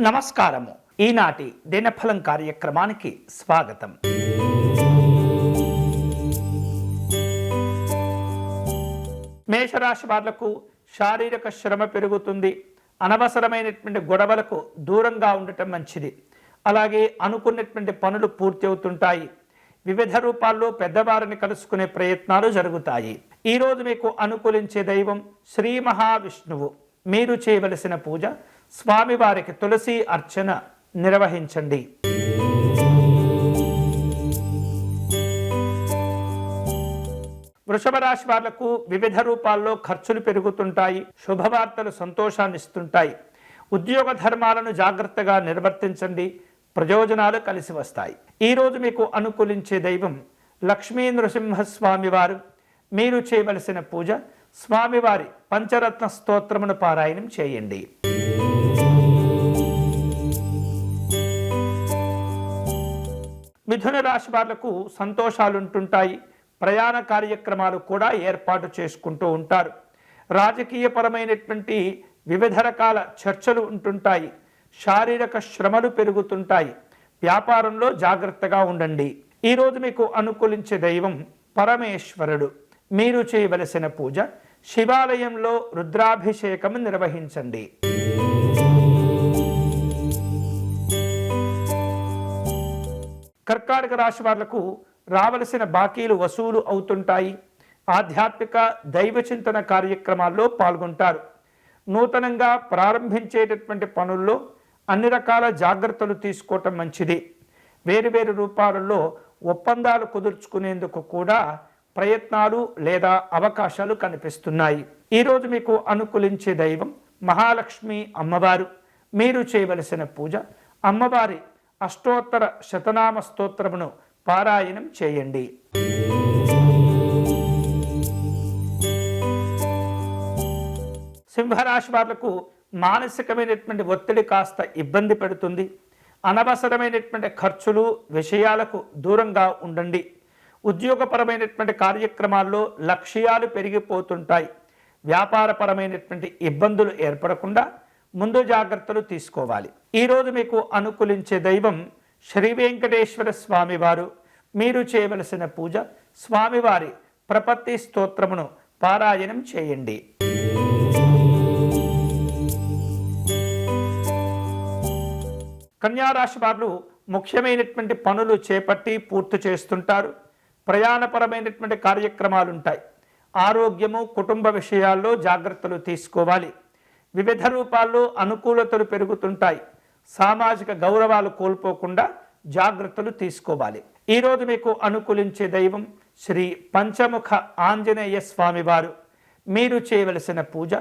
నమస్కారము. ఈనాటి దినఫలం కార్యక్రమానికి స్వాగతం. మేషరాశి వాళ్ళకు శారీరక శ్రమ పెరుగుతుంది. అనవసరమైనటువంటి గొడవలకు దూరంగా ఉండటం మంచిది. అలాగే అనుకున్నటువంటి పనులు పూర్తి అవుతుంటాయి వివిధ రూపాల్లో పెద్దవారిని కలుసుకునే ప్రయత్నాలు జరుగుతాయి. ఈరోజు మీకు అనుకూలించే దైవం శ్రీ మహావిష్ణువు. మీరు చేయవలసిన పూజ స్వామివారికి తులసి అర్చన నిర్వహించండి. వృషభ రాశి వాళ్ళకు వివిధ రూపాల్లో ఖర్చులు పెరుగుతుంటాయి శుభవార్తలు సంతోషాన్ని ఇస్తుంటాయి ఉద్యోగ ధర్మాలను జాగ్రత్తగా నిర్వర్తించండి ప్రయోజనాలు కలిసి వస్తాయి. ఈరోజు మీకు అనుకూలించే దైవం లక్ష్మీ నృసింహస్వామి వారు మీరు చేయవలసిన పూజ స్వామివారి పంచరత్న స్తోత్రమును పారాయణం చేయండి. మిథున రాశి వాళ్ళకు సంతోషాలు ఉంటుంటాయి ప్రయాణ కార్యక్రమాలు కూడా ఏర్పాటు చేసుకుంటూ ఉంటారు. రాజకీయపరమైనటువంటి వివిధ రకాల చర్చలు ఉంటుంటాయి. శారీరక శ్రమలు పెరుగుతుంటాయి. వ్యాపారంలో జాగ్రత్తగా ఉండండి. ఈరోజు మీకు అనుకూలించే దైవం పరమేశ్వరుడు. మీరు చేయవలసిన పూజ శివాలయంలో రుద్రాభిషేకం నిర్వహించండి. కర్కాటక రాశి వాళ్ళకు రావలసిన బాకీలు వసూలు అవుతుంటాయి. ఆధ్యాత్మిక దైవ చింతన కార్యక్రమాల్లో పాల్గొంటారు. నూతనంగా ప్రారంభించేటటువంటి పనుల్లో అన్ని రకాల జాగ్రత్తలు తీసుకోవటం మంచిది. వేరువేరు రూపాలలో ఒప్పందాలు కుదుర్చుకునేందుకు కూడా ప్రయత్నాలు లేదా అవకాశాలు కనిపిస్తున్నాయి. ఈరోజు మీకు అనుకూలించే దైవం మహాలక్ష్మి అమ్మవారు. మీరు చేయవలసిన పూజ అమ్మవారి అష్టోత్తర శతనామ స్తోత్రమును పారాయణం చేయండి. సింహరాశి వాళ్ళకు మానసికమైనటువంటి ఒత్తిడి కాస్త ఇబ్బంది పెడుతుంది. అనవసరమైనటువంటి ఖర్చులు విషయాలకు దూరంగా ఉండండి. ఉద్యోగపరమైనటువంటి కార్యక్రమాల్లో లక్ష్యాలు పెరిగిపోతుంటాయి. వ్యాపారపరమైనటువంటి ఇబ్బందులు ఏర్పడకుండా ముందు జాగ్రత్తలు తీసుకోవాలి. ఈరోజు మీకు అనుకూలించే దైవం శ్రీ వెంకటేశ్వర స్వామివారు. మీరు చేయవలసిన పూజ స్వామివారి ప్రపత్తి స్తోత్రమును పారాయణం చేయండి. కన్యారాశి వారు ముఖ్యమైనటువంటి పనులు చేపట్టి పూర్తి చేస్తుంటారు. ప్రయాణపరమైనటువంటి కార్యక్రమాలు ఉంటాయి ఆరోగ్యము కుటుంబ విషయాల్లో జాగ్రత్తలు తీసుకోవాలి. వివిధ రూపాల్లో అనుకూలతలు పెరుగుతుంటాయి. సామాజిక గౌరవాలు కోల్పోకుండా జాగ్రత్తలు తీసుకోవాలి. ఈరోజు మీకు అనుకూలించే దైవం శ్రీ పంచముఖ ఆంజనేయ స్వామివారు. మీరు చేయవలసిన పూజ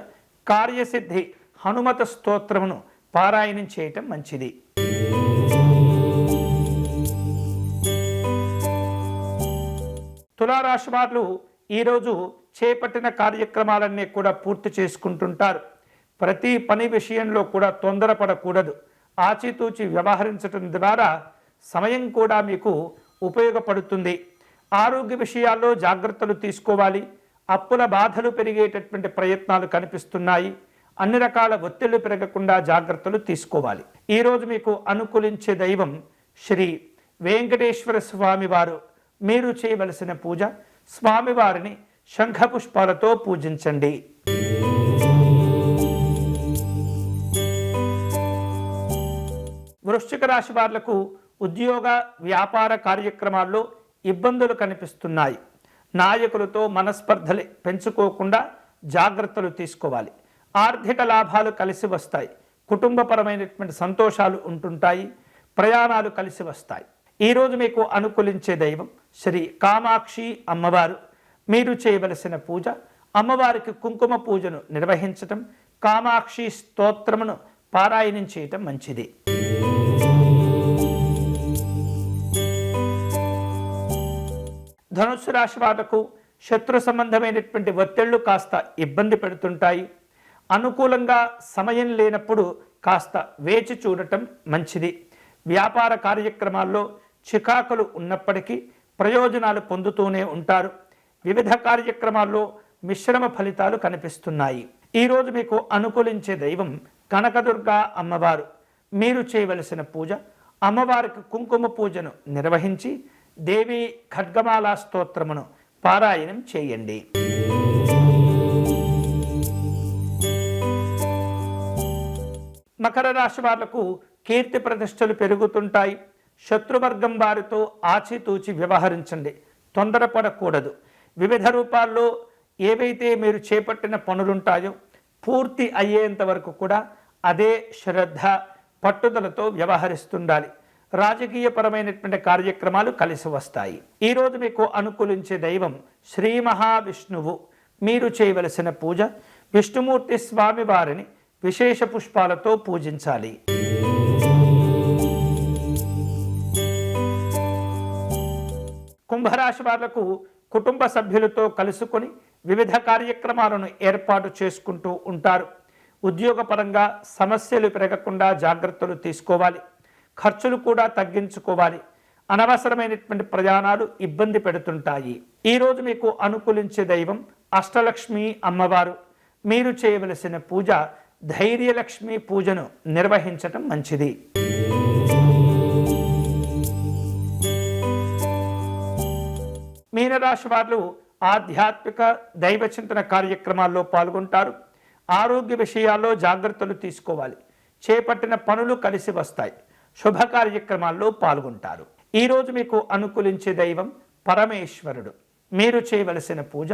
కార్యసిద్ధి హనుమత స్తోత్రమును పారాయణం చేయటం మంచిది. తులారాశి వారు ఈరోజు చేపట్టిన కార్యక్రమాలన్నీ కూడా పూర్తి చేసుకుంటుంటారు. ప్రతి పని విషయంలో కూడా తొందరపడకూడదు. ఆచితూచి వ్యవహరించటం ద్వారా సమయం కూడా మీకు ఉపయోగపడుతుంది. ఆరోగ్య విషయాల్లో జాగ్రత్తలు తీసుకోవాలి. అప్పుల బాధలు పెరిగేటటువంటి ప్రయత్నాలు కనిపిస్తున్నాయి. అన్ని రకాల ఒత్తిళ్ళు పెరగకుండా జాగ్రత్తలు తీసుకోవాలి. ఈరోజు మీకు అనుకూలించే దైవం శ్రీ వెంకటేశ్వర స్వామివారు మీరు చేయవలసిన పూజ స్వామివారిని శంఖపుష్పాలతో పూజించండి. వృశ్చిక రాశి వాళ్ళకు ఉద్యోగ వ్యాపార కార్యక్రమాల్లో ఇబ్బందులు కనిపిస్తున్నాయి. నాయకులతో మనస్పర్ధలు పెంచుకోకుండా జాగ్రత్తలు తీసుకోవాలి. ఆర్థిక లాభాలు కలిసి వస్తాయి. కుటుంబపరమైనటువంటి సంతోషాలు ఉంటుంటాయి. ప్రయాణాలు కలిసి వస్తాయి. ఈరోజు మీకు అనుకూలించే దైవం శ్రీ కామాక్షి అమ్మవారు. మీరు చేయవలసిన పూజ అమ్మవారికి కుంకుమ పూజను నిర్వహించటం కామాక్షి స్తోత్రమును పారాయణం చేయటం మంచిది. ధనుస్సు రాశి వాళ్ళకు శత్రు సంబంధమైనటువంటి ఒత్తిళ్ళు కాస్త ఇబ్బంది పెడుతుంటాయి. అనుకూలంగా సమయం లేనప్పుడు కాస్త వేచి చూడటం మంచిది. వ్యాపార కార్యక్రమాల్లో చికాకులు ఉన్నప్పటికీ ప్రయోజనాలు పొందుతూనే ఉంటారు. వివిధ కార్యక్రమాల్లో మిశ్రమ ఫలితాలు కనిపిస్తున్నాయి. ఈరోజు మీకు అనుకూలించే దైవం కనకదుర్గ అమ్మవారు. మీరు చేయవలసిన పూజ అమ్మవారికి కుంకుమ పూజను నిర్వహించి దేవి ఖడ్గమాలా స్తోత్రమును పారాయణం చేయండి. మకర రాశి వాళ్ళకు కీర్తి ప్రతిష్టలు పెరుగుతుంటాయి. శత్రువర్గం వారితో ఆచితూచి వ్యవహరించండి. తొందరపడకూడదు. వివిధ రూపాల్లో ఏవైతే మీరు చేపట్టిన పనులుంటాయో పూర్తి అయ్యేంత వరకు కూడా అదే శ్రద్ధ పట్టుదలతో వ్యవహరిస్తుండాలి. రాజకీయపరమైనటువంటి కార్యక్రమాలు కలిసి వస్తాయి. ఈరోజు మీకు అనుకూలించే దైవం శ్రీ మహావిష్ణువు. మీరు చేయవలసిన పూజ విష్ణుమూర్తి స్వామి వారిని విశేష పుష్పాలతో పూజించాలి. కుంభరాశి వాళ్ళకు కుటుంబ సభ్యులతో కలుసుకొని వివిధ కార్యక్రమాలను ఏర్పాటు చేసుకుంటూ ఉంటారు. ఉద్యోగపరంగా సమస్యలు పెరగకుండా జాగ్రత్తలు తీసుకోవాలి. ఖర్చులు కూడా తగ్గించుకోవాలి. అనవసరమైనటువంటి ప్రయాణాలు ఇబ్బంది పెడుతుంటాయి. ఈరోజు మీకు అనుకూలించే దైవం అష్టలక్ష్మి అమ్మవారు. మీరు చేయవలసిన పూజ ధైర్యలక్ష్మి పూజను నిర్వహించటం మంచిది. మీనరాశి వారు ఆధ్యాత్మిక దైవ చింతన కార్యక్రమాల్లో పాల్గొంటారు. ఆరోగ్య విషయాల్లో జాగ్రత్తలు తీసుకోవాలి. చేపట్టిన పనులు కలిసి వస్తాయి. శుభ కార్యక్రమాల్లో పాల్గొంటారు. ఈరోజు మీకు అనుకూలించే దైవం పరమేశ్వరుడు. మీరు చేయవలసిన పూజ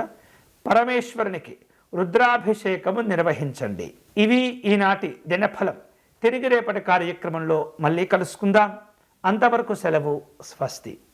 పరమేశ్వరునికి రుద్రాభిషేకము నిర్వహించండి. ఇవి ఈనాటి దినఫలం. తిరిగి రేపటి కార్యక్రమంలో మళ్ళీ కలుసుకుందాం. అంతవరకు సెలవు స్వస్తి.